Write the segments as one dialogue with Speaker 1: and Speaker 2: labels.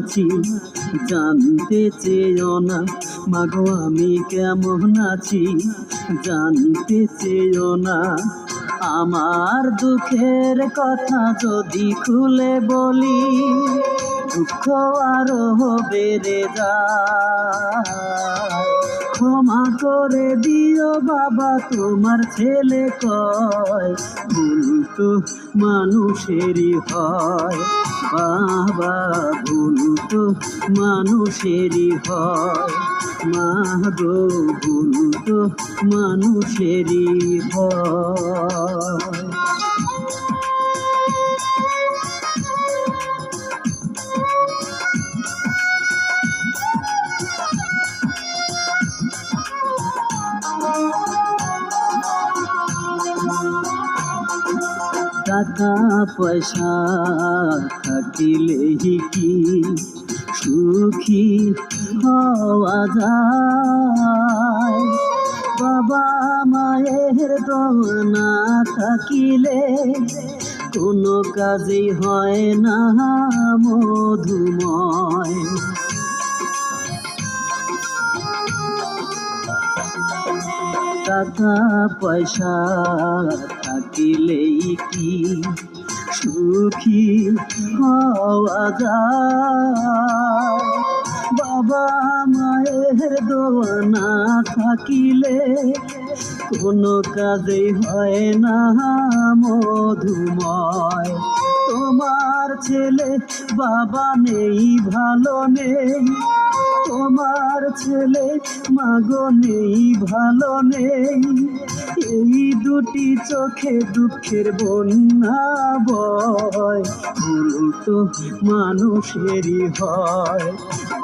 Speaker 1: আছি? জানতে চেয়েও না। মাগো, আমি কেমন আছি? জানতে চেয়েও না। আমার দুঃখের কথা যদি খুলে বলি, দুঃখ আরও বেড়ে যায় ক্ষমা করে দিও বাবা, তোমার ছেলে কয়। তো মানুষেরই হয়। বাবা ভুল তো মানুষেরই হয়। মা গো ভুল তো মানুষেরই হয়। টাকা পয়সা থাকিলেই কি সুখী হওয়া যায়? বাবা মায়ের দোনা থাকিলে কোনো কাজেই হয় না মধুময়। টাকা পয়সা থাকিলেই কি সুখী হওয়া যায়? বাবা মায়ের দোয়ানা থাকিলে কোনো কাজে হয় না মধুময়। তোমার ছেলে বাবা নেই, ভালো নেই। তোমার ছেলে মাগো নেই, ভালো নেই। এই দুটি চোখে দুঃখের বন্যা বয় ভুল তো মানুষেরই হয়।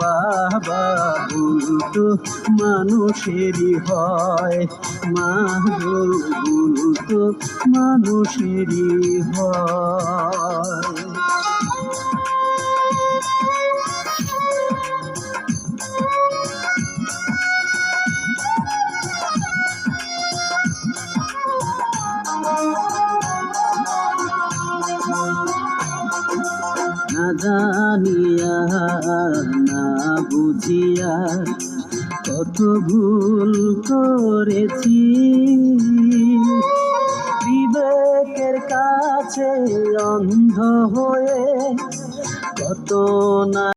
Speaker 1: বাবা ভুল তো মানুষেরই হয়। মা ভুল তো মানুষেরই হয়। না জানিয়া না বুঝিয়া কত ভুল করেছি। বিবেকের কাছে অন্ধ হয়ে কত না